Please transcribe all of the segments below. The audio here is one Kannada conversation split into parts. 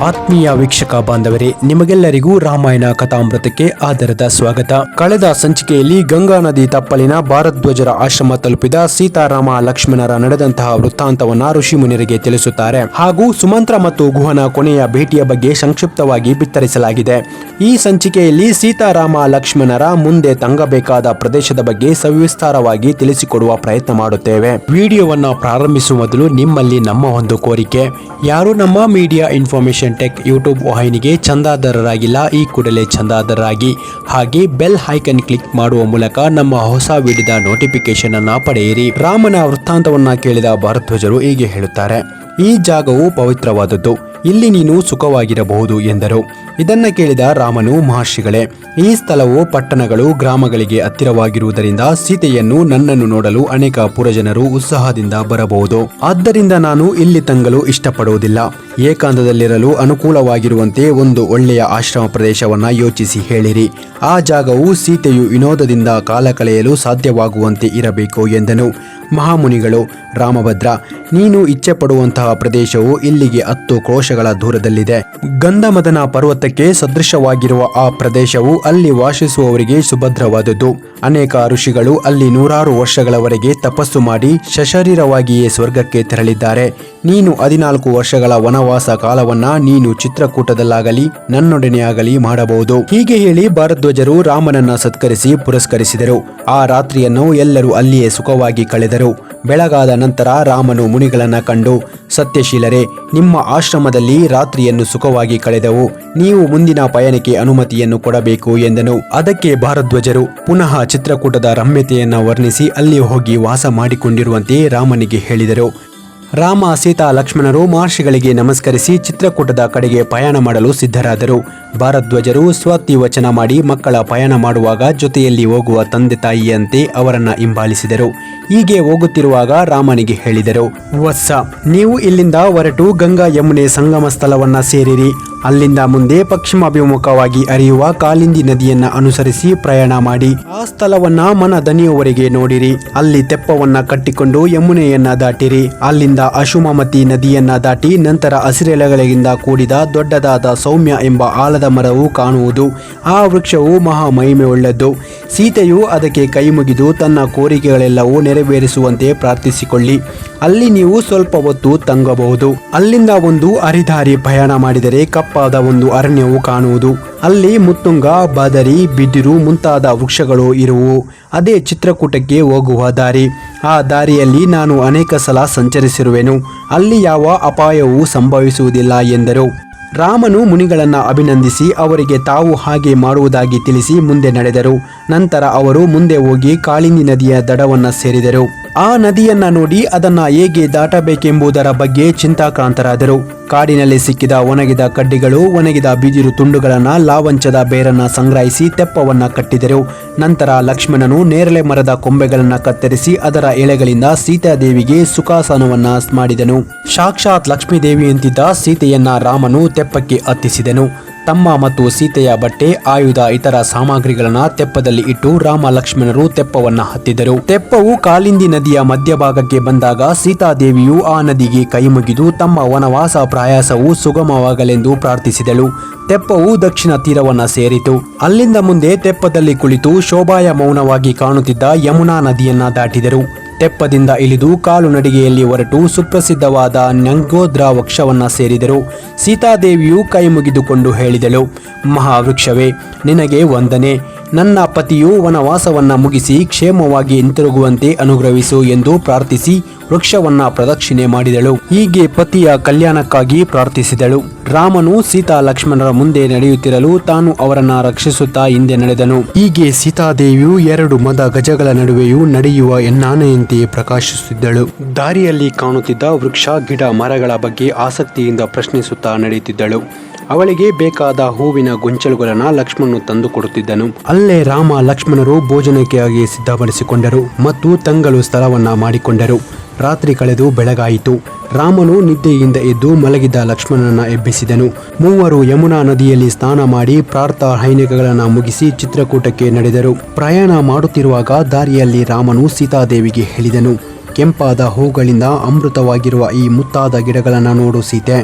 ಆತ್ಮೀಯ ವೀಕ್ಷಕ ಬಾಂಧವರೇ, ನಿಮಗೆಲ್ಲರಿಗೂ ರಾಮಾಯಣ ಕಥಾಮೃತಕ್ಕೆ ಆಧಾರದ ಸ್ವಾಗತ. ಕಳೆದ ಸಂಚಿಕೆಯಲ್ಲಿ ಗಂಗಾ ನದಿ ತಪ್ಪಲಿನ ಭಾರದ್ವಜರ ಆಶ್ರಮ ತಲುಪಿದ ಸೀತಾರಾಮ ಲಕ್ಷ್ಮಣರ ನಡೆದಂತಹ ವೃತ್ತಾಂತವನ್ನ ಋಷಿ ಮುನಿಯರಿಗೆ ತಿಳಿಸುತ್ತಾರೆ. ಹಾಗೂ ಸುಮಂತ್ರ ಮತ್ತು ಗುಹನ ಕೊನೆಯ ಭೇಟಿಯ ಬಗ್ಗೆ ಸಂಕ್ಷಿಪ್ತವಾಗಿ ಬಿತ್ತರಿಸಲಾಗಿದೆ. ಈ ಸಂಚಿಕೆಯಲ್ಲಿ ಸೀತಾರಾಮ ಲಕ್ಷ್ಮಣರ ಮುಂದೆ ತಂಗಬೇಕಾದ ಪ್ರದೇಶದ ಬಗ್ಗೆ ಸವಿಸ್ತಾರವಾಗಿ ತಿಳಿಸಿಕೊಡುವ ಪ್ರಯತ್ನ ಮಾಡುತ್ತೇವೆ. ವಿಡಿಯೋವನ್ನು ಪ್ರಾರಂಭಿಸುವ ಮೊದಲು ನಿಮ್ಮಲ್ಲಿ ನಮ್ಮ ಒಂದು ಕೋರಿಕೆ. ಯಾರು ನಮ್ಮ ಮೀಡಿಯಾ ಇನ್ಫಾರ್ಮೇಶನ್ ಟೆಕ್ ಯೂಟ್ಯೂಬ್ ವಾಹಿನಿಗೆ ಚಂದಾದಾರರಾಗಿಲ್ಲ ಈ ಕೂಡಲೇ ಚಂದಾದಾರರಾಗಿ ಹಾಗೆ ಬೆಲ್ ಐಕನ್ ಕ್ಲಿಕ್ ಮಾಡುವ ಮೂಲಕ ನಮ್ಮ ಹೊಸ ವಿಡಿದ ನೋಟಿಫಿಕೇಶನ್ ಅನ್ನ ಪಡೆಯಿರಿ. ರಾಮನ ವೃತ್ತಾಂತವನ್ನ ಕೇಳಿದ ಭಾರತ್ವಜರು ಹೀಗೆ ಹೇಳುತ್ತಾರೆ. ಈ ಜಾಗವು ಪವಿತ್ರವಾದದ್ದು, ಇಲ್ಲಿ ನೀನು ಸುಖವಾಗಿರಬಹುದು ಎಂದರು. ಇದನ್ನ ಕೇಳಿದ ರಾಮನು ಮಹರ್ಷಿಗಳೇ, ಈ ಸ್ಥಳವು ಪಟ್ಟಣಗಳು, ಗ್ರಾಮಗಳಿಗೆ ಹತ್ತಿರವಾಗಿರುವುದರಿಂದ ಸೀತೆಯನ್ನು ನನ್ನನ್ನು ನೋಡಲು ಅನೇಕ ಪುರಜನರು ಉತ್ಸಾಹದಿಂದ ಬರಬಹುದು. ಆದ್ದರಿಂದ ನಾನು ಇಲ್ಲಿ ತಂಗಲು ಇಷ್ಟಪಡುವುದಿಲ್ಲ. ಏಕಾಂತದಲ್ಲಿರಲು ಅನುಕೂಲವಾಗಿರುವಂತೆ ಒಂದು ಒಳ್ಳೆಯ ಆಶ್ರಮ ಪ್ರದೇಶವನ್ನ ಯೋಚಿಸಿ ಹೇಳಿರಿ. ಆ ಜಾಗವು ಸೀತೆಯು ವಿನೋದದಿಂದ ಕಾಲ ಕಳೆಯಲು ಸಾಧ್ಯವಾಗುವಂತೆ ಇರಬೇಕು ಎಂದನು. ಮಹಾಮುನಿಗಳು, ರಾಮಭದ್ರ, ನೀನು ಇಚ್ಛೆ ಪಡುವಂತಹ ಪ್ರದೇಶವು ಇಲ್ಲಿಗೆ ಹತ್ತು ಕೋಶಗಳ ದೂರದಲ್ಲಿದೆ. ಗಂಧಮದನ ಪರ್ವತಕ್ಕೆ ಸದೃಶವಾಗಿರುವ ಆ ಪ್ರದೇಶವು ಅಲ್ಲಿ ವಾಸಿಸುವವರಿಗೆ ಸುಭದ್ರವಾದದ್ದು. ಅನೇಕ ಋಷಿಗಳು ಅಲ್ಲಿ ನೂರಾರು ವರ್ಷಗಳವರೆಗೆ ತಪಸ್ಸು ಮಾಡಿ ಸಶರೀರವಾಗಿಯೇ ಸ್ವರ್ಗಕ್ಕೆ ತೆರಳಿದ್ದಾರೆ. ನೀನು ಹದಿನಾಲ್ಕು ವರ್ಷಗಳ ವನವಾಸ ಕಾಲವನ್ನ ನೀನು ಚಿತ್ರಕೂಟದಲ್ಲಾಗಲಿ, ನನ್ನೊಡನೆಯಾಗಲಿ ಮಾಡಬಹುದು. ಹೀಗೆ ಹೇಳಿ ಭಾರಧ್ವಜರು ರಾಮನನ್ನ ಸತ್ಕರಿಸಿ ಪುರಸ್ಕರಿಸಿದರು. ಆ ರಾತ್ರಿಯನ್ನು ಎಲ್ಲರೂ ಅಲ್ಲಿಯೇ ಸುಖವಾಗಿ ಕಳೆದರು. ಬೆಳಗಾದ ನಂತರ ರಾಮನು ಮುನಿಗಳನ್ನ ಕಂಡು, ಸತ್ಯಶೀಲರೇ, ನಿಮ್ಮ ಆಶ್ರಮದಲ್ಲಿ ರಾತ್ರಿಯನ್ನು ಸುಖವಾಗಿ ಕಳೆದವು. ನೀವು ಮುಂದಿನ ಪಯಣಕ್ಕೆ ಅನುಮತಿಯನ್ನು ಕೊಡಬೇಕು ಎಂದನು. ಅದಕ್ಕೆ ಭಾರಧ್ವಜರು ಪುನಃ ಚಿತ್ರಕೂಟದ ರಮ್ಯತೆಯನ್ನ ವರ್ಣಿಸಿ ಅಲ್ಲಿ ಹೋಗಿ ವಾಸ ಮಾಡಿಕೊಂಡಿರುವಂತೆ ರಾಮನಿಗೆ ಹೇಳಿದರು. ರಾಮ ಸೀತಾ ಲಕ್ಷ್ಮಣರು ಮಹರ್ಷಿಗಳಿಗೆ ನಮಸ್ಕರಿಸಿ ಚಿತ್ರಕೂಟದ ಕಡೆಗೆ ಪಯಣ ಮಾಡಲು ಸಿದ್ಧರಾದರು. ಭಾರದ್ವಜರು ಸ್ವತಿ ವಚನ ಮಾಡಿ ಮಕ್ಕಳ ಪಯಣ ಮಾಡುವಾಗ ಜೊತೆಯಲ್ಲಿ ಹೋಗುವ ತಂದೆ ತಾಯಿಯಂತೆ ಅವರನ್ನು ಹಿಂಬಾಲಿಸಿದರು. ಹೀಗೆ ಹೋಗುತ್ತಿರುವಾಗ ರಾಮನಿಗೆ ಹೇಳಿದರು, ವತ್ಸ, ನೀವು ಇಲ್ಲಿಂದ ಹೊರಟು ಗಂಗಾ ಯಮುನೆ ಸಂಗಮ ಸ್ಥಳವನ್ನ ಸೇರಿರಿ. ಅಲ್ಲಿಂದ ಮುಂದೆ ಪಶ್ಚಿಮಾಭಿಮುಖವಾಗಿ ಅರಿಯುವ ಕಾಲಿಂದಿ ನದಿಯನ್ನ ಅನುಸರಿಸಿ ಪ್ರಯಾಣ ಮಾಡಿ. ಆ ಸ್ಥಳವನ್ನ ಮನ ದನಿಯವರೆಗೆ ನೋಡಿರಿ. ಅಲ್ಲಿ ತೆಪ್ಪವನ್ನ ಕಟ್ಟಿಕೊಂಡು ಯಮುನೆಯನ್ನ ದಾಟಿರಿ. ಅಲ್ಲಿಂದ ಅಶುಮಮತಿ ನದಿಯನ್ನ ದಾಟಿ ನಂತರ ಹಸಿರೆಲೆಗಳಿಂದ ಕೂಡಿದ ದೊಡ್ಡದಾದ ಸೌಮ್ಯ ಎಂಬ ಆಲದ ಮರವು ಕಾಣುವುದು. ಆ ವೃಕ್ಷವು ಮಹಾ ಮಹಿಮೆಯುಳ್ಳದ್ದು ಸೀತೆಯು ಅದಕ್ಕೆ ಕೈ ಮುಗಿದು ತನ್ನ ಕೋರಿಕೆಗಳೆಲ್ಲವೂ ನೆರವೇರಿಸುವಂತೆ ಪ್ರಾರ್ಥಿಸಿಕೊಳ್ಳಿ. ಅಲ್ಲಿ ನೀವು ಸ್ವಲ್ಪ ಹೊತ್ತು ತಂಗಬಹುದು. ಅಲ್ಲಿಂದ ಒಂದು ಹರಿದಾರಿ ಪ್ರಯಾಣ ಮಾಡಿದರೆ ಕಪ್ಪಾದ ಒಂದು ಅರಣ್ಯವು ಕಾಣುವುದು. ಅಲ್ಲಿ ಮುತ್ತುಂಗ, ಬದರಿ, ಬಿದಿರು ಮುಂತಾದ ವೃಕ್ಷಗಳು ಇರುವು. ಅದೇ ಚಿತ್ರಕೂಟಕ್ಕೆ ಹೋಗುವ ದಾರಿ. ಆ ದಾರಿಯಲ್ಲಿ ನಾನು ಅನೇಕ ಸಲ ಸಂಚರಿಸಿರುವೆನು. ಅಲ್ಲಿ ಯಾವ ಅಪಾಯವೂ ಸಂಭವಿಸುವುದಿಲ್ಲ ಎಂದರು. ರಾಮನು ಮುನಿಗಳನ್ನು ಅಭಿನಂದಿಸಿ ಅವರಿಗೆ ತಾವು ಹಾಗೆ ಮಾಡುವುದಾಗಿ ತಿಳಿಸಿ ಮುಂದೆ ನಡೆದರು. ನಂತರ ಅವರು ಮುಂದೆ ಹೋಗಿ ಕಾಳಿಂದಿ ನದಿಯ ದಡವನ್ನ ಸೇರಿದರು. ಆ ನದಿಯನ್ನ ನೋಡಿ ಅದನ್ನ ಹೇಗೆ ದಾಟಬೇಕೆಂಬುದರ ಬಗ್ಗೆ ಚಿಂತಾಕ್ರಾಂತರಾದರು. ಕಾಡಿನಲ್ಲಿ ಸಿಕ್ಕಿದ ಒಣಗಿದ ಕಡ್ಡಿಗಳು, ಒಣಗಿದ ಬಿದಿರು ತುಂಡುಗಳನ್ನ ಲಾವಂಚದ ಬೇರನ್ನ ಸಂಗ್ರಹಿಸಿ ತೆಪ್ಪವನ್ನ ಕಟ್ಟಿದರು. ನಂತರ ಲಕ್ಷ್ಮಣನು ನೇರಳೆ ಮರದ ಕೊಂಬೆಗಳನ್ನ ಕತ್ತರಿಸಿ ಅದರ ಎಳೆಗಳಿಂದ ಸೀತಾದೇವಿಗೆ ಸುಖಾಸನವನ್ನ ಮಾಡಿದನು. ಸಾಕ್ಷಾತ್ ಲಕ್ಷ್ಮೀದೇವಿಯಂತಿದ್ದ ಸೀತೆಯನ್ನ ರಾಮನು ತೆಪ್ಪಕ್ಕೆ ಹತ್ತಿಸಿದನು ತಮ್ಮ ಮತ್ತು ಸೀತೆಯ ಬಟ್ಟೆ, ಆಯುಧ, ಇತರ ಸಾಮಗ್ರಿಗಳನ್ನ ತೆಪ್ಪದಲ್ಲಿ ಇಟ್ಟು ರಾಮ ಲಕ್ಷ್ಮಣರು ತೆಪ್ಪವನ್ನ ಹತ್ತಿದರು. ತೆಪ್ಪವು ಕಾಲಿಂದಿ ನದಿಯ ಮಧ್ಯಭಾಗಕ್ಕೆ ಬಂದಾಗ ಸೀತಾದೇವಿಯು ಆ ನದಿಗೆ ಕೈಮುಗಿದು ತಮ್ಮ ವನವಾಸ ಪ್ರಯಾಸವು ಸುಗಮವಾಗಲೆಂದು ಪ್ರಾರ್ಥಿಸಿದಳು. ತೆಪ್ಪವು ದಕ್ಷಿಣ ತೀರವನ್ನ ಸೇರಿತು. ಅಲ್ಲಿಂದ ಮುಂದೆ ತೆಪ್ಪದಲ್ಲಿ ಕುಳಿತು ಶೋಭಾಯ ಮೌನವಾಗಿ ಕಾಣುತ್ತಿದ್ದ ಯಮುನಾ ನದಿಯನ್ನ ದಾಟಿದರು. ತೆಪ್ಪದಿಂದ ಇಳಿದು ಕಾಲು ನಡಿಗೆಯಲ್ಲಿ ಹೊರಟು ಸುಪ್ರಸಿದ್ಧವಾದ ನಂಗೋದ್ರ ವೃಕ್ಷವನ್ನ ಸೇರಿದರು. ಸೀತಾದೇವಿಯು ಕೈ ಮುಗಿದುಕೊಂಡು ಹೇಳಿದಳು, ಮಹಾವೃಕ್ಷವೇ, ನಿನಗೆ ವಂದನೆ. ನನ್ನ ಪತಿಯು ವನವಾಸವನ್ನ ಮುಗಿಸಿ ಕ್ಷೇಮವಾಗಿ ಹಿಂತಿರುಗುವಂತೆ ಅನುಗ್ರಹಿಸು ಎಂದು ಪ್ರಾರ್ಥಿಸಿ ವೃಕ್ಷವನ್ನ ಪ್ರದಕ್ಷಿಣೆ ಮಾಡಿದಳು. ಹೀಗೆ ಪತಿಯ ಕಲ್ಯಾಣಕ್ಕಾಗಿ ಪ್ರಾರ್ಥಿಸಿದಳು. ರಾಮನು ಸೀತಾ ಲಕ್ಷ್ಮಣರ ಮುಂದೆ ನಡೆಯುತ್ತಿರಲು ತಾನು ಅವರನ್ನ ರಕ್ಷಿಸುತ್ತಾ ಹಿಂದೆ ನಡೆದನು. ಹೀಗೆ ಸೀತಾದೇವಿಯು ಎರಡು ಮದ ಗಜಗಳ ನಡುವೆಯೂ ನಡೆಯುವ ಎನ್ನಾನೆಯಂತೆಯೇ ಪ್ರಕಾಶಿಸುತ್ತಿದ್ದಳು. ದಾರಿಯಲ್ಲಿ ಕಾಣುತ್ತಿದ್ದ ವೃಕ್ಷ, ಗಿಡ, ಮರಗಳ ಬಗ್ಗೆ ಆಸಕ್ತಿಯಿಂದ ಪ್ರಶ್ನಿಸುತ್ತಾ ನಡೆಯುತ್ತಿದ್ದಳು. ಅವಳಿಗೆ ಬೇಕಾದ ಹೂವಿನ ಗೊಂಚಲುಗಳನ್ನ ಲಕ್ಷ್ಮಣನು ತಂದು ಕೊಡುತ್ತಿದ್ದನು. ಅಲ್ಲೇ ರಾಮ ಲಕ್ಷ್ಮಣರು ಭೋಜನಕ್ಕಾಗಿ ಸಿದ್ಧಪಡಿಸಿಕೊಂಡರು ಮತ್ತು ತಂಗಲು ಸ್ಥಳವನ್ನ ಮಾಡಿಕೊಂಡರು. ರಾತ್ರಿ ಕಳೆದು ಬೆಳಗಾಯಿತು. ರಾಮನು ನಿದ್ದೆಯಿಂದ ಎದ್ದು ಮಲಗಿದ್ದ ಲಕ್ಷ್ಮಣನನ್ನ ಎಬ್ಬಿಸಿದನು. ಮೂವರು ಯಮುನಾ ನದಿಯಲ್ಲಿ ಸ್ನಾನ ಮಾಡಿ ಪ್ರಾರ್ಥ ಹೈನಿಕಗಳನ್ನು ಮುಗಿಸಿ ಚಿತ್ರಕೂಟಕ್ಕೆ ನಡೆದರು. ಪ್ರಯಾಣ ಮಾಡುತ್ತಿರುವಾಗ ದಾರಿಯಲ್ಲಿ ರಾಮನು ಸೀತಾದೇವಿಗೆ ಹೇಳಿದನು, ಕೆಂಪಾದ ಹೂಗಳಿಂದ ಅಮೃತವಾಗಿರುವ ಈ ಮುತ್ತಾದ ಗಿಡಗಳನ್ನು ನೋಡು ಸೀತೆ.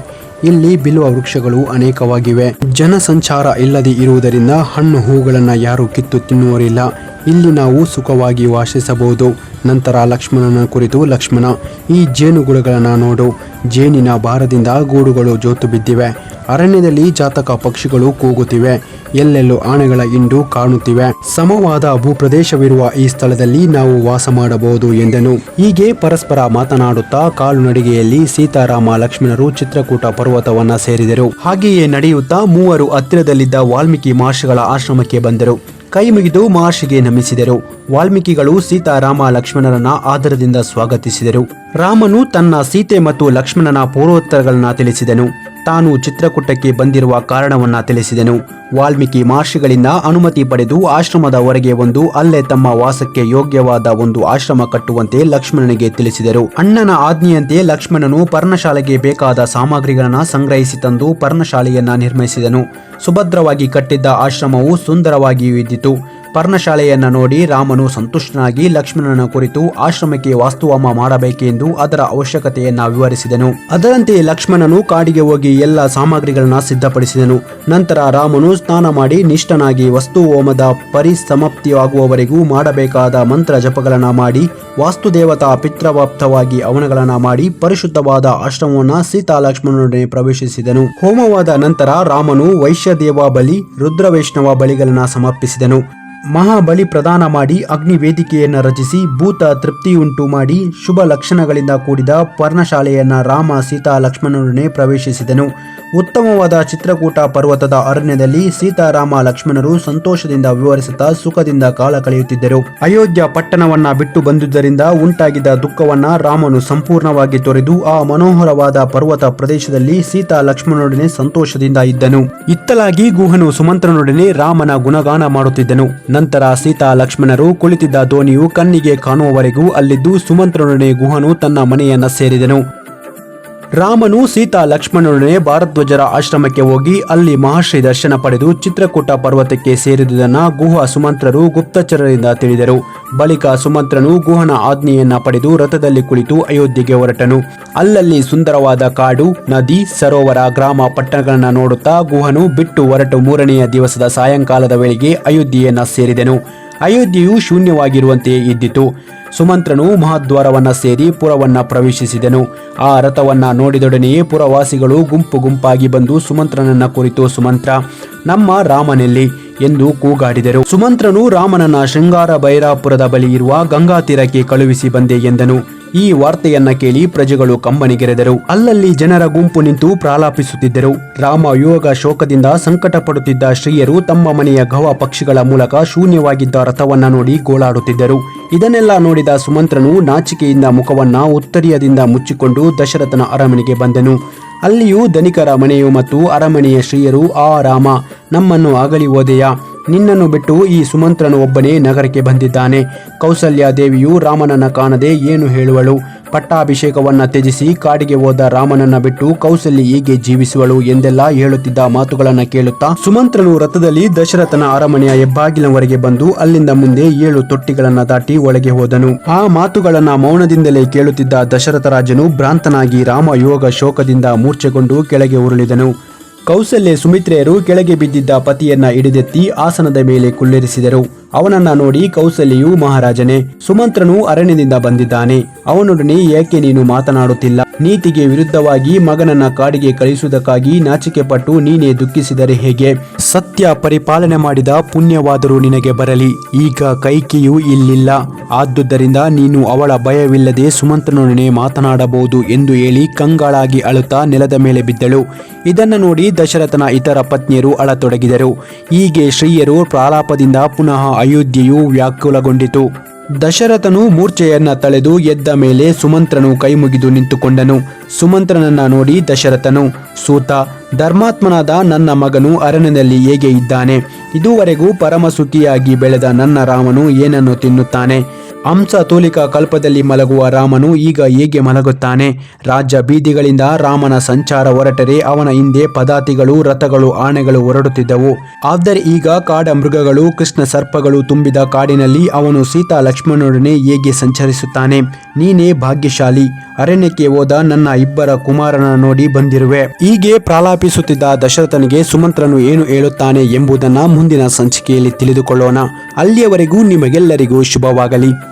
ಇಲ್ಲಿ ಬಿಲ್ವ ವೃಕ್ಷಗಳು ಅನೇಕವಾಗಿವೆ. ಜನಸಂಚಾರ ಇಲ್ಲದೆ ಇರುವುದರಿಂದ ಹಣ್ಣು ಹೂಗಳನ್ನು ಯಾರು ಕಿತ್ತು ತಿನ್ನುವರಿಲ್ಲ ಇಲ್ಲಿ ನಾವು ಸುಖವಾಗಿ ವಾಸಿಸಬಹುದು. ನಂತರ ಲಕ್ಷ್ಮಣನ ಕುರಿತು ಲಕ್ಷ್ಮಣ, ಈ ಜೇನುಗೂಡುಗಳನ್ನು ನೋಡು. ಜೇನಿನ ಭಾರದಿಂದ ಗೂಡುಗಳು ಜೋತು ಬಿದ್ದಿವೆ. ಅರಣ್ಯದಲ್ಲಿ ಜಾತಕ ಪಕ್ಷಿಗಳು ಕೂಗುತ್ತಿವೆ. ಎಲ್ಲೆಲ್ಲೂ ಆನೆಗಳ ಇಂಡು ಕಾಣುತ್ತಿವೆ. ಸಮವಾದ ಭೂಪ್ರದೇಶವಿರುವ ಈ ಸ್ಥಳದಲ್ಲಿ ನಾವು ವಾಸ ಮಾಡಬಹುದು, ಎಂದನು. ಹೀಗೆ ಪರಸ್ಪರ ಮಾತನಾಡುತ್ತಾ ಕಾಲು ನಡಿಗೆಯಲ್ಲಿ ಸೀತಾರಾಮ ಲಕ್ಷ್ಮಣರು ಚಿತ್ರಕೂಟ ಪರ್ವತವನ್ನ ಸೇರಿದರು. ಹಾಗೆಯೇ ನಡೆಯುತ್ತಾ ಮೂವರು ಹತ್ತಿರದಲ್ಲಿದ್ದ ವಾಲ್ಮೀಕಿ ಮಹರ್ಷಿಗಳ ಆಶ್ರಮಕ್ಕೆ ಬಂದರು. ಕೈ ಮುಗಿದು ಮಹರ್ಷಿಗೆ ನಮಿಸಿದರು. ವಾಲ್ಮೀಕಿಗಳು ಸೀತಾರಾಮ ಲಕ್ಷ್ಮಣರನ್ನ ಆದರದಿಂದ ಸ್ವಾಗತಿಸಿದರು. ರಾಮನು ತನ್ನ ಸೀತೆ ಮತ್ತು ಲಕ್ಷ್ಮಣನ ಪೂರ್ವೋತ್ತರಗಳನ್ನ ತಿಳಿಸಿದನು. ತಾನು ಚಿತ್ರಕೂಟಕ್ಕೆ ಬಂದಿರುವ ಕಾರಣವನ್ನ ತಿಳಿಸಿದನು. ವಾಲ್ಮೀಕಿ ಮಹರ್ಷಿಗಳಿಂದ ಅನುಮತಿ ಪಡೆದು ಆಶ್ರಮದ ಹೊರಗೆ ಒಂದು ಅಲ್ಲೇ ತಮ್ಮ ವಾಸಕ್ಕೆ ಯೋಗ್ಯವಾದ ಒಂದು ಆಶ್ರಮ ಕಟ್ಟುವಂತೆ ಲಕ್ಷ್ಮಣನಿಗೆ ತಿಳಿಸಿದರು. ಅಣ್ಣನ ಆಜ್ಞೆಯಂತೆ ಲಕ್ಷ್ಮಣನು ಪರ್ಣಶಾಲೆಗೆ ಬೇಕಾದ ಸಾಮಗ್ರಿಗಳನ್ನ ಸಂಗ್ರಹಿಸಿ ತಂದು ಪರ್ಣಶಾಲೆಯನ್ನ ನಿರ್ಮಿಸಿದನು. ಸುಭದ್ರವಾಗಿ ಕಟ್ಟಿದ್ದ ಆಶ್ರಮವು ಸುಂದರವಾಗಿಯೂ ಇದ್ದಿತು. ಪರ್ಣಶಾಲೆಯನ್ನ ನೋಡಿ ರಾಮನು ಸಂತುಷ್ಟನಾಗಿ ಲಕ್ಷ್ಮಣನ ಕುರಿತು ಆಶ್ರಮಕ್ಕೆ ವಾಸ್ತುವಾಮ ಮಾಡಬೇಕೆಂದು ಅದರ ಅವಶ್ಯಕತೆಯನ್ನ ವಿವರಿಸಿದನು. ಅದರಂತೆ ಲಕ್ಷ್ಮಣನು ಕಾಡಿಗೆ ಹೋಗಿ ಎಲ್ಲ ಸಾಮಗ್ರಿಗಳನ್ನ ಸಿದ್ಧಪಡಿಸಿದನು. ನಂತರ ರಾಮನು ಸ್ನಾನ ಮಾಡಿ ನಿಷ್ಠನಾಗಿ ವಸ್ತುಹೋಮದ ಪರಿಸಮಾಪ್ತಿಯಾಗುವವರೆಗೂ ಮಾಡಬೇಕಾದ ಮಂತ್ರ ಜಪಗಳನ್ನ ಮಾಡಿ, ವಾಸ್ತುದೇವತಾ ಪಿತೃವಾಪ್ತವಾಗಿ ಅವನಗಳನ್ನ ಮಾಡಿ ಪರಿಶುದ್ಧವಾದ ಆಶ್ರಮವನ್ನ ಸೀತಾ ಲಕ್ಷ್ಮಣನೊಡನೆ ಪ್ರವೇಶಿಸಿದನು. ಹೋಮವಾದ ನಂತರ ರಾಮನು ವೈಶ್ಯದೇವ ಬಲಿ, ರುದ್ರವೈಷ್ಣವ ಬಲಿಗಳನ್ನ ಸಮರ್ಪಿಸಿದನು. ಮಹಾಬಲಿ ಪ್ರದಾನ ಮಾಡಿ ಅಗ್ನಿ ವೇದಿಕೆಯನ್ನು ರಚಿಸಿ ಭೂತ ತೃಪ್ತಿಯುಂಟು ಮಾಡಿ ಶುಭ ಲಕ್ಷಣಗಳಿಂದ ಕೂಡಿದ ಪರ್ಣಶಾಲೆಯನ್ನ ರಾಮ ಸೀತಾ ಲಕ್ಷ್ಮಣನೊಡನೆ ಪ್ರವೇಶಿಸಿದನು. ಉತ್ತಮವಾದ ಚಿತ್ರಕೂಟ ಪರ್ವತದ ಅರಣ್ಯದಲ್ಲಿ ಸೀತಾರಾಮ ಲಕ್ಷ್ಮಣರು ಸಂತೋಷದಿಂದ ವಿವರಿಸುತ್ತಾ ಸುಖದಿಂದ ಕಾಲ ಕಳೆಯುತ್ತಿದ್ದರು. ಅಯೋಧ್ಯ ಪಟ್ಟಣವನ್ನ ಬಿಟ್ಟು ಬಂದಿದ್ದರಿಂದ ಉಂಟಾಗಿದ್ದ ದುಃಖವನ್ನ ರಾಮನು ಸಂಪೂರ್ಣವಾಗಿ ತೊರೆದು ಆ ಮನೋಹರವಾದ ಪರ್ವತ ಪ್ರದೇಶದಲ್ಲಿ ಸೀತಾ ಲಕ್ಷ್ಮಣನೊಡನೆ ಸಂತೋಷದಿಂದ ಇದ್ದನು. ಇತ್ತಲಾಗಿ ಗುಹನು ಸುಮಂತ್ರನೊಡನೆ ರಾಮನ ಗುಣಗಾನ ಮಾಡುತ್ತಿದ್ದನು. ನಂತರ ಸೀತಾ ಲಕ್ಷ್ಮಣರು ಕುಳಿತಿದ್ದ ದೋಣಿಯು ಕಣ್ಣಿಗೆ ಕಾಣುವವರೆಗೂ ಅಲ್ಲಿದ್ದು ಸುಮಂತ್ರನೊಡನೆ ಗುಹನು ತನ್ನ ಮನೆಯನ್ನ ಸೇರಿದನು. ರಾಮನು ಸೀತಾ ಲಕ್ಷ್ಮಣನೊಡನೆ ಭಾರದ್ವಜರ ಆಶ್ರಮಕ್ಕೆ ಹೋಗಿ ಅಲ್ಲಿ ಮಹರ್ಷಿ ದರ್ಶನ ಪಡೆದು ಚಿತ್ರಕೂಟ ಪರ್ವತಕ್ಕೆ ಸೇರಿದುದನ್ನ ಗುಹ ಸುಮಂತ್ರರು ಗುಪ್ತಚರರಿಂದ ತಿಳಿದರು. ಬಳಿಕ ಸುಮಂತ್ರನು ಗುಹನ ಆಜ್ಞೆಯನ್ನ ಪಡೆದು ರಥದಲ್ಲಿ ಕುಳಿತು ಅಯೋಧ್ಯೆಗೆ ಹೊರಟನು. ಅಲ್ಲಲ್ಲಿ ಸುಂದರವಾದ ಕಾಡು, ನದಿ, ಸರೋವರ, ಗ್ರಾಮ ಪಟ್ಟಣಗಳನ್ನು ನೋಡುತ್ತಾ ಗುಹನು ಬಿಟ್ಟು ಹೊರಟು ಮೂರನೆಯ ದಿವಸದ ಸಾಯಂಕಾಲದ ವೇಳೆಗೆ ಅಯೋಧ್ಯೆಯನ್ನ ಸೇರಿದನು. ಅಯೋಧ್ಯೆಯು ಶೂನ್ಯವಾಗಿರುವಂತೆಯೇ ಇದ್ದಿತು. ಸುಮಂತ್ರನು ಮಹಾದ್ವಾರವನ್ನ ಸೇರಿ ಪುರವನ್ನ ಪ್ರವೇಶಿಸಿದನು. ಆ ರಥವನ್ನ ನೋಡಿದೊಡನೆಯೇ ಪುರವಾಸಿಗಳು ಗುಂಪು ಗುಂಪಾಗಿ ಬಂದು ಸುಮಂತ್ರನನ್ನ ಕುರಿತು, ಸುಮಂತ್ರ, ನಮ್ಮ ರಾಮನೆಲ್ಲಿ? ಎಂದು ಕೂಗಾಡಿದರು. ಸುಮಂತ್ರನು ರಾಮನನ್ನ ಶೃಂಗಾರ ಭೈರಾಪುರದ ಬಳಿ ಇರುವ ಗಂಗಾ ತೀರಕ್ಕೆ ಕಳುಹಿಸಿ ಬಂದೆ ಎಂದನು. ಈ ವಾರ್ತೆಯನ್ನ ಕೇಳಿ ಪ್ರಜೆಗಳು ಕಂಬನಿಗೆರೆದರು. ಅಲ್ಲಲ್ಲಿ ಜನರ ಗುಂಪು ನಿಂತು ಪ್ರಾಲಾಪಿಸುತ್ತಿದ್ದರು. ರಾಮ ಯೋಗ ಶೋಕದಿಂದ ಸಂಕಟ ಪಡುತ್ತಿದ್ದ ಶ್ರೀಯರು ತಮ್ಮ ಮನೆಯ ಗವ ಪಕ್ಷಿಗಳ ಮೂಲಕ ಶೂನ್ಯವಾಗಿದ್ದ ರಥವನ್ನ ನೋಡಿ ಗೋಳಾಡುತ್ತಿದ್ದರು. ಇದನ್ನೆಲ್ಲ ನೋಡಿದ ಸುಮಂತ್ರನು ನಾಚಿಕೆಯಿಂದ ಮುಖವನ್ನ ಉತ್ತರಿಯದಿಂದ ಮುಚ್ಚಿಕೊಂಡು ದಶರಥನ ಅರಮನೆಗೆ ಬಂದನು. ಅಲ್ಲಿಯೂ ಧನಿಕರ ಮನೆಯು ಮತ್ತು ಅರಮನೆಯ ಶ್ರೀಯರು, ಆ ರಾಮ, ನಮ್ಮನ್ನು ಅಗಲಿ ಹೋದೆಯಾ? ನಿನ್ನನ್ನು ಬಿಟ್ಟು ಈ ಸುಮಂತ್ರನು ಒಬ್ಬನೇ ನಗರಕ್ಕೆ ಬಂದಿದ್ದಾನೆ. ಕೌಸಲ್ಯ ದೇವಿಯು ರಾಮನನ್ನ ಕಾಣದೆ ಏನು ಹೇಳುವಳು? ಪಟ್ಟಾಭಿಷೇಕವನ್ನ ತ್ಯಜಿಸಿ ಕಾಡಿಗೆ ಹೋದ ರಾಮನನ್ನ ಬಿಟ್ಟು ಕೌಸಲ್ಯ ಹೀಗೆ ಜೀವಿಸುವಳು ಎಂದೆಲ್ಲ ಹೇಳುತ್ತಿದ್ದ ಮಾತುಗಳನ್ನ ಕೇಳುತ್ತಾ ಸುಮಂತ್ರನು ರಥದಲ್ಲಿ ದಶರಥನ ಅರಮನೆಯ ಹೆಬ್ಬಾಗಿಲವರೆಗೆ ಬಂದು ಅಲ್ಲಿಂದ ಮುಂದೆ ಏಳು ತೊಟ್ಟಿಗಳನ್ನ ದಾಟಿ ಒಳಗೆ ಹೋದನು. ಆ ಮಾತುಗಳನ್ನ ಮೌನದಿಂದಲೇ ಕೇಳುತ್ತಿದ್ದ ದಶರಥ ರಾಜನು ಭ್ರಾಂತನಾಗಿ ರಾಮ ಯೋಗ ಶೋಕದಿಂದ ಮೂರ್ಛೆಗೊಂಡು ಕೆಳಗೆ ಉರುಳಿದನು. ಕೌಸಲ್ಯ ಸುಮಿತ್ರೆಯರು ಕೆಳಗೆ ಬಿದ್ದಿದ್ದ ಪತಿಯನ್ನ ಹಿಡಿದೆತ್ತಿ ಆಸನದ ಮೇಲೆ ಕುಳ್ಳಿರಿಸಿದರು. ಅವನನ್ನ ನೋಡಿ ಕೌಸಲ್ಯು ಮಹಾರಾಜನೇ, ಸುಮಂತ್ರನು ಅರಣ್ಯದಿಂದ ಬಂದಿದ್ದಾನೆ. ಅವನೊಡನೆ ಏಕೆ ನೀನು ಮಾತನಾಡುತ್ತಿಲ್ಲ? ನೀತಿಗೆ ವಿರುದ್ಧವಾಗಿ ಮಗನನ್ನ ಕಾಡಿಗೆ ಕಳಿಸುವುದಕ್ಕಾಗಿ ನಾಚಿಕೆ ಪಟ್ಟು ನೀನೇ ದುಃಖಿಸಿದರೆ ಹೇಗೆ? ಸತ್ಯ ಪರಿಪಾಲನೆ ಮಾಡಿದ ಪುಣ್ಯವಾದರೂ ನಿನಗೆ ಬರಲಿ. ಈಗ ಕೈಕಿಯು ಇಲ್ಲಿಲ್ಲ. ಆದುದರಿಂದ ನೀನು ಅವಳ ಭಯವಿಲ್ಲದೆ ಸುಮಂತ್ರನೊಡನೆ ಮಾತನಾಡಬಹುದು ಎಂದು ಹೇಳಿ ಕಂಗಾಳಾಗಿ ಅಳುತ್ತಾ ನೆಲದ ಮೇಲೆ ಬಿದ್ದಳು. ಇದನ್ನು ನೋಡಿ ದಶರಥನ ಇತರ ಪತ್ನಿಯರು ಅಳತೊಡಗಿದರು. ಹೀಗೆ ಶ್ರೀಯರು ಪ್ರಾಲಾಪದಿಂದ ಪುನಃ ಅಯೋಧ್ಯೆಯು ವ್ಯಾಕುಲಗೊಂಡಿತು. ದಶರಥನು ಮೂರ್ಛೆಯನ್ನ ತಳೆದು ಎದ್ದ ಮೇಲೆ ಸುಮಂತ್ರನು ಕೈಮುಗಿದು ನಿಂತುಕೊಂಡನು. ಸುಮಂತ್ರನನ್ನ ನೋಡಿ ದಶರಥನು, ಸೂತ, ಧರ್ಮಾತ್ಮನಾದ ನನ್ನ ಮಗನು ಅರಣ್ಯದಲ್ಲಿ ಹೇಗೆ ಇದ್ದಾನೆ? ಇದುವರೆಗೂ ಪರಮಸುಖಿಯಾಗಿ ಬೆಳೆದ ನನ್ನ ರಾಮನು ಏನನ್ನು ತಿನ್ನುತ್ತಾನೆ? ಹಂಸ ತೂಲಿಕ ಕಲ್ಪದಲ್ಲಿ ಮಲಗುವ ರಾಮನು ಈಗ ಹೇಗೆ ಮಲಗುತ್ತಾನೆ? ರಾಜ್ಯ ಬೀದಿಗಳಿಂದ ರಾಮನ ಸಂಚಾರ ಹೊರಟರೆ ಅವನ ಹಿಂದೆ ಪದಾತಿಗಳು, ರಥಗಳು, ಆನೆಗಳು ಹೊರಡುತ್ತಿದ್ದವು. ಆದರೆ ಈಗ ಕಾಡ ಮೃಗಗಳು, ಕೃಷ್ಣ ಸರ್ಪಗಳು ತುಂಬಿದ ಕಾಡಿನಲ್ಲಿ ಅವನು ಸೀತಾ ಲಕ್ಷ್ಮಣನೊಡನೆ ಹೇಗೆ ಸಂಚರಿಸುತ್ತಾನೆ? ನೀನೇ ಭಾಗ್ಯಶಾಲಿ. ಅರಣ್ಯಕ್ಕೆ ಹೋದ ನನ್ನ ಇಬ್ಬರ ಕುಮಾರನ ನೋಡಿ ಬಂದಿರುವೆ. ಹೀಗೆ ಪ್ರಾಲಾಪಿಸುತ್ತಿದ್ದ ದಶರಥನಿಗೆ ಸುಮಂತ್ರನು ಏನು ಹೇಳುತ್ತಾನೆ ಎಂಬುದನ್ನ ಮುಂದಿನ ಸಂಚಿಕೆಯಲ್ಲಿ ತಿಳಿದುಕೊಳ್ಳೋಣ. ಅಲ್ಲಿಯವರೆಗೂ ನಿಮಗೆಲ್ಲರಿಗೂ ಶುಭವಾಗಲಿ.